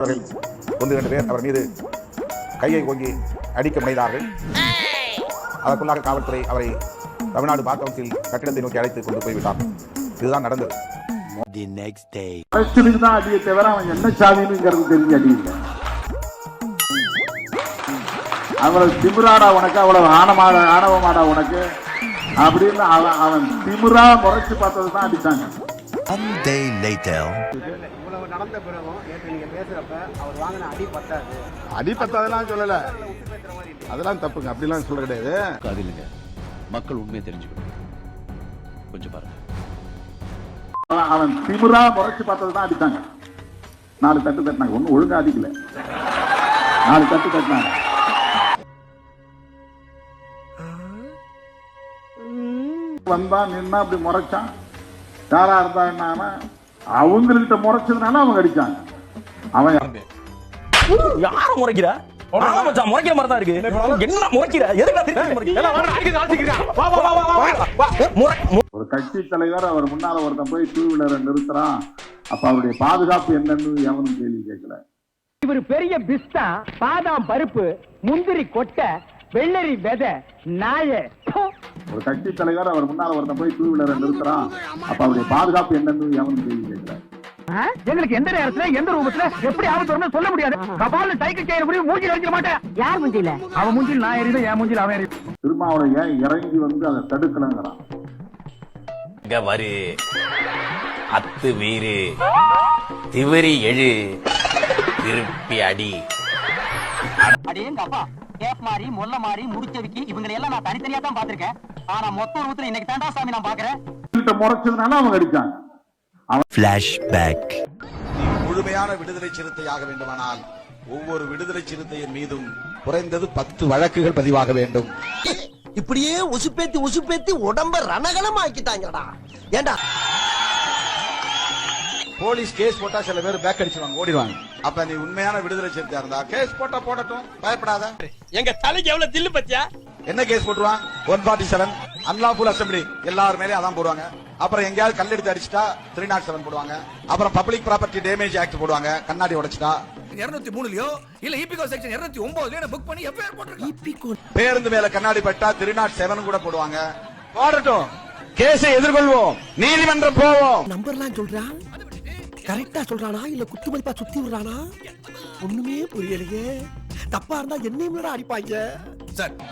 அவர்கள் ஒன்று இரண்டு பேர் அவர் மீது கையை ஓங்கி அடிக்க முனைந்தார்கள். அதற்குள்ளாக காவல்துறை அவரை தமிழ்நாடு பார் கவுன்சில் கட்டிடத்தை நோக்கி அழைத்து கொண்டு போய்விட்டார். இதுதான் நடந்தது. The next day. அரசியலுக்கு தான் அடியை தவிர அவன் என்ன சாதினுங்கிறது தெரிஞ்சு அடி இல்லை அவ்வளவு திமிராடா உனக்கு அவ்வளவு ஆணமாடா ஆணவமாடா உனக்கு. அப்படின்னு அவன் அவன் திமிரா முறைச்சு பார்த்தது தான் அடித்தாங்க. இவ்வளவு நடந்த பிறகும் நேற்று நீங்க பேசுறப்ப அவர் வாங்கின அடி பத்தாது. அடி பத்தாதெல்லாம் சொல்லல. அதெல்லாம் தப்புங்க. அப்படிலாம் சொல்ல கிடையாது. காதில்லைங்க மக்கள் உண்மையை தெரிஞ்சுக்கணும். கொஞ்சம் பாருங்க. அவன் திமிரா முறைச்சு பார்த்தது தான் அடித்தாங்க நாலு தட்டு தட்டினாங்க. ஒன்றும் ஒழுங்கா அடிக்கல. நாலு தட்டு தட்டினாங்க. வந்தான் நின்னா அப்படி முறைச்சான். யாரா இருந்தா என்ன அவங்கள்ட்ட முறைச்சதுனால அவங்க அடிச்சாங்க. அவன் யார முறைக்கிற? மச்சான் முறைக்கிற? மாதிரி தான் இருக்கு. என்ன முறைக்கிற? எதுக்கு ஒரு கட்சி தலைவர் அவர் முன்னால ஒருத்தன் போய் டூ வீலரை நிறுத்துறான். அப்ப அவருடைய பாதுகாப்பு என்னன்னு எவனும் கேள்வி கேட்கல. இவர் பெரிய பிஸ்தா பாதாம் பருப்பு முந்திரி கொட்டை வெள்ளரி விதை நாய. ஒரு கட்சி தலைவர் அவர் முன்னால ஒருத்தன் போய் டூ வீலரை நிறுத்துறான். அப்ப அவருடைய பாதுகாப்பு என்னன்னு எவனும் கேள்வி கேட்கல. எங்களுக்கு எந்த நேரத்துல எந்த ரூபத்துல எப்படி ஆபத்து வரும்னு சொல்ல முடியாது. கபால சைக்கிள் செய்யற முடியும் மூஞ்சில அடிக்க மாட்டேன். யார் மூஞ்சில அவன் மூஞ்சில் நான் எறியும் என் மூஞ்சில் அவன் எறியும் திருமாவளை ஏன் இறங்கி வந்து அதை தடுக்கலங்கிறான்? இங்க வரு. அத்து வீரு திவரி எழு. திருப்பி அடி. அடேங்க அப்பா கேப் மாறி மொல்ல மாறி முடிச்சவிக்கி இவங்களை எல்லாம் நான் தனித்தனியா தான் பாத்திருக்கேன் ஆனா மொத்த ரூபத்துல இன்னைக்கு தாண்டா சாமி நான் பாக்குறேன். முறைச்சதுனால அவங்க அடிச்சாங்க. Flashback. முழுமையான விடுதலை சிறுத்தையாக வேண்டுமானால் ஒவ்வொரு விடுதலை சிறுத்தையின் மீதும் குறைந்தது பத்து வழக்குகள் பதிவாக வேண்டும். இப்படியே உசுப்பேத்தி உசுப்பேத்தி உடம்ப ரணகலம் ஆக்கிட்டாங்கடா ஏண்டா? போலீஸ் கேஸ் போட்டா சில பேர் பேக் அடிச்சுவாங்க ஓடிடுவாங்க. அப்ப நீ உண்மையான விடுதலை சிறுத்தையா இருந்தா கேஸ் போட்டா போடட்டும். பயப்படாத. எங்க தலைக்கு எவ்வளவு தில்லு பத்தியா? என்ன கேஸ் போட்டுருவான்? One forty seven unlawful assembly எல்லார் மேலயும் அதான் போடுவாங்க. அப்புறம் எங்கேயாவது கல் எடுத்து அடிச்சிட்டா த்ரீ நாட் செவன் போடுவாங்க. அப்புறம் பப்ளிக் ப்ராப்பர்ட்டி டேமேஜ் ஆக்ட் போடுவாங்க. கண்ணாடி உடைச்சிட்டா. இருநூத்தி மூணுலயோ? இல்ல இபிகோ செக்ஷன் இருநூத்தி ஒன்பதுலயோ புக் பண்ணி எஃப்ஐஆர் போட்டிருக்கேன் பேருந்து மேல கண்ணாடி பட்டா த்ரீ நாட் செவன் கூட போடுவாங்க. போடட்டும். கேஸை எதிர்கொள்வோம். நீதிமன்றம் போவோம். நம்பர்லாம் சொல்றான் கரெக்டா சொல்றானா? இல்ல குத்து மதிப்பா சுத்தி விடுறானா? ஒண்ணுமே புரியலையே. தப்பா இருந்தா என்னையும் அடிப்பாங்க.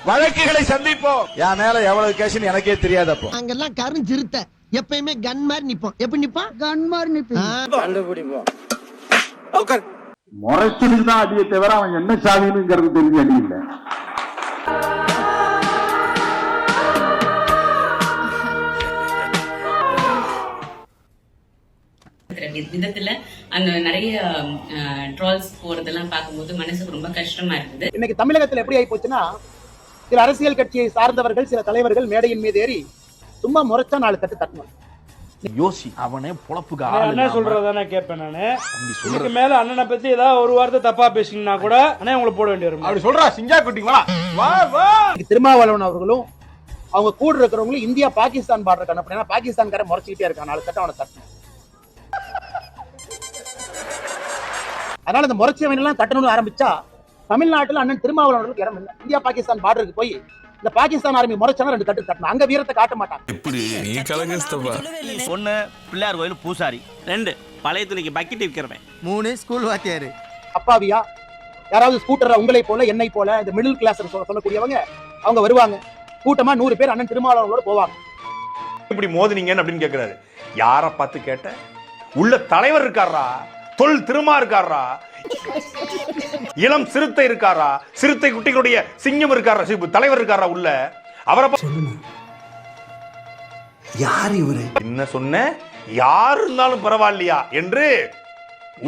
வழக்குகளை சந்திப்போம். என் மேல எவ்வளவு கேஸ் எனக்கே தெரியாது அப்போ. அங்கெல்லாம் கருஞ்சிருத்த எப்பயுமே கன் மாதிரி நிப்போம். எப்படி நிப்பான் கன் மாதிரி நிப்போம் முறைச்சதுக்கு தான் அடியை தவிர அவன் என்ன சாதினுங்கிறது தெரிஞ்சு அடி இல்லை விதத்துல அந்த நிறைய ட்ரால்ஸ் போறதெல்லாம் பார்க்கும்போது மனசுக்கு ரொம்ப கஷ்டமா இருந்தது. இன்னைக்கு தமிழகத்துல எப்படி ஆகி போச்சுன்னா சில அரசியல் கட்சியை சார்ந்தவர்கள் சில தலைவர்கள் மேடையின் மீது ஏறி சும்மா முறைச்சா நாலு தட்டு தட்டணும் யோசி அவனே பொழப்புக்கு என்ன சொல்றதானே கேட்பேன் நானு? இதுக்கு மேல அண்ணனை பத்தி ஏதாவது ஒரு வார்த்தை தப்பா பேசிங்கன்னா கூட அண்ணே உங்களை போட வேண்டி வரும். அப்படி சொல்றா சிங்கா குட்டி வா வா. திருமாவளவன் அவர்களும் அவங்க கூட இருக்கிறவங்களும் இந்தியா பாகிஸ்தான் பார்டர் அனுப்பினா பாகிஸ்தான்காரன் முறைச்சிக்கிட்டே இருக்கான். நாலு தட்டு அவனை தட்டணும். அதனால இந்த முறைச்சவன் எல்லாம் தட்டணும்னு ஆரம்பிச்சா தமிழ்நாட்டுல அண்ணன் திருமாவளவன் அவர்களுக்கு இடம் இல்லை. இந்தியா பாகிஸ்தான் பார்டருக்கு போய் இந்த பாகிஸ்தான் ஆர்மி முறைச்சாலும் ரெண்டு தட்டு தட்டணும் அங்க வீரத்தை காட்ட மாட்டாங்க. ஒண்ணு பிள்ளையார் கோயில் பூசாரி. ரெண்டு பழைய துணிக்கு பக்கெட் விற்கிறவன். மூணு ஸ்கூல் வாத்தியாரு. அப்பாவியா? யாராவது ஸ்கூட்டர்ல உங்களை போல என்னை போல இந்த மிடில் கிளாஸ் சொல்லக்கூடியவங்க அவங்க வருவாங்க. கூட்டமா நூறு பேர் அண்ணன் திருமாவளவனோட போவாங்க. இப்படி மோதினீங்கன்னு அப்படின்னு கேக்குறாரு. யார பார்த்து கேட்ட? உள்ள தலைவர் இருக்காரா? தொல் திருமா இருக்காரா? இளம் சிறுத்தை இருக்காரா? சிறுத்தை குட்டிகளுடைய சிங்கம் இருக்காரா? தலைவர் இருக்காரா உள்ள? அவரை யார் இவரு? என்ன சொன்ன? யார் இருந்தாலும் பரவாயில்லையா? என்று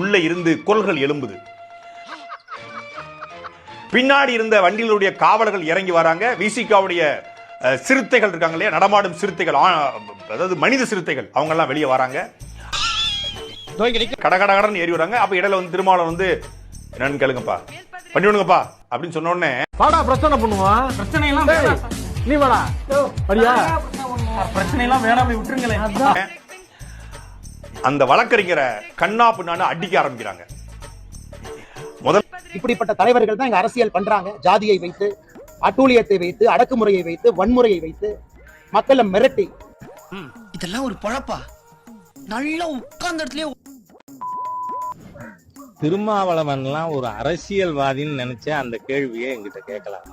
உள்ள இருந்து குரல்கள் எழும்புது. பின்னாடி இருந்த வண்டிகளுடைய காவலர்கள் இறங்கி வராங்க. விசிகாவுடைய சிறுத்தைகள் இருக்காங்க இல்லையா? நடமாடும் சிறுத்தைகள் அதாவது மனித சிறுத்தைகள் அவங்க எல்லாம் வெளியே வராங்க. கட கட கடன்னு ஏறி வராங்க அப்ப இடையில வந்து திருமாவளவன் வந்து என்னன்னு கேளுங்கப்பா. பண்ணி விடுங்கப்பா அப்படின்னு சொன்ன உடனே வாடா பிரச்சனை பண்ணுவான் பிரச்சனை எல்லாம் நீ வாடா. அப்படியா பிரச்சனை எல்லாம் வேணாம் விட்டுருங்களேன் அந்த வழக்கறிஞரை கண்ணா பின்னான்னு அடிக்க ஆரம்பிக்கிறாங்க. முதல் இப்படிப்பட்ட தலைவர்கள் தான் இங்க அரசியல் பண்றாங்க. ஜாதியை வைத்து அட்டூழியத்தை வைத்து அடக்குமுறையை வைத்து வன்முறையை வைத்து மக்களை மிரட்டி. இதெல்லாம் ஒரு பொழப்பா? நல்லா உட்கார்ந்த இடத்துலயே திருமாவளவன்லாம் ஒரு அரசியல்வாதின்னு நினைச்ச அந்த கேள்வியை என்கிட்ட கேட்கலாம்.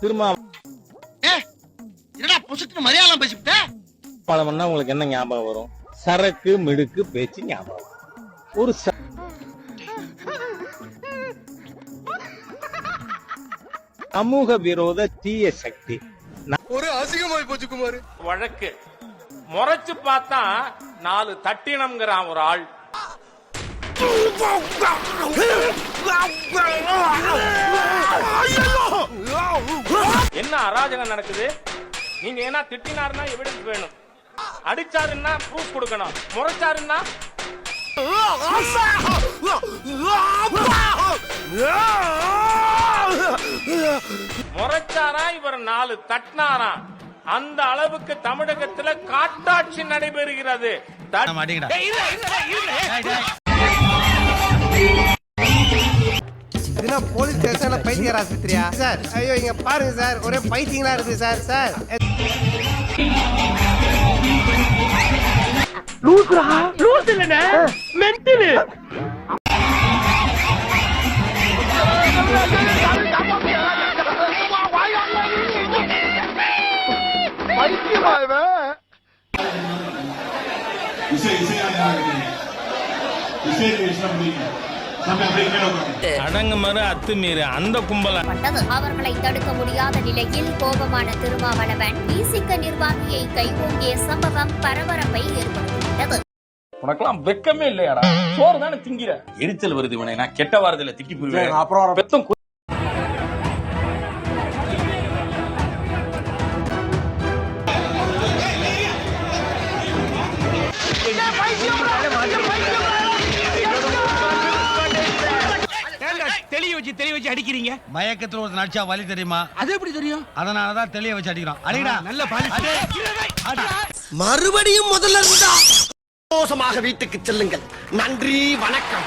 திருமாவளவன்னா என்னடா புசுக்கு மலையாளம் பேசிவிட்ட? உங்களுக்கு என்ன ஞாபகம் வரும்? சரக்கு மிடுக்கு பேச்சு ஞாபகம் வரும். ஒரு சமூக விரோத தீய சக்தி. ஒரு அசிங்கமாய் போச்சு குமார். வழக்கு. முறைச்சு பார்த்தா நாலு தட்டினம்ங்கிறான் ஒரு ஆள். என்ன அராஜகம் நடக்குது? நீங்க என்ன திட்டினாருன்னா எவிடன்ஸ் வேணும். அடிச்சாருன்னா ப்ரூஃப் கொடுக்கணும். முறைச்சாருன்னா? முறைச்சாரா இவர் நாலு தட்டினாரா? அந்த அளவுக்கு தமிழகத்துல காட்டாட்சி நடைபெறுகிறது. இதுனா போலீஸ் ஸ்டேஷன்ல பைத்தியர் ஆஸ்பத்திரியா? சார் ஐயோ இங்க பாருங்க சார் ஒரே பைத்தியங்களா இருக்கு சார் சார். அடங்கு மறு அத்துமீறு. அந்த கும்பல? பட்டது. அவர்களை தடுக்க முடியாத நிலையில் கோபமான திருமாவளவன் விசிக நிர்வாகியை கைகோங்கிய சம்பவம் பரபரப்பை ஏற்படுத்திவிட்டது. உனக்கெல்லாம் வெக்கமே இல்லையாடா? சோறு தானே திங்கிற? எரிச்சல் வருது இவனை. நான் கெட்ட வாரத்துல திட்டி போயிருவேன் அப்புறம் வச்சு அடிக்கிறீங்க? மயக்கத்துல ஒரு நடிச்சா வலி தெரியுமா? அது எப்படி தெரியும்? அதனாலதான் தெளிய வச்சு அடிக்கிறோம் அடிக்கடா நல்ல மறுபடியும் முதல்ல இருந்தா. மோசமாக வீட்டுக்கு செல்லுங்கள். நன்றி வணக்கம்.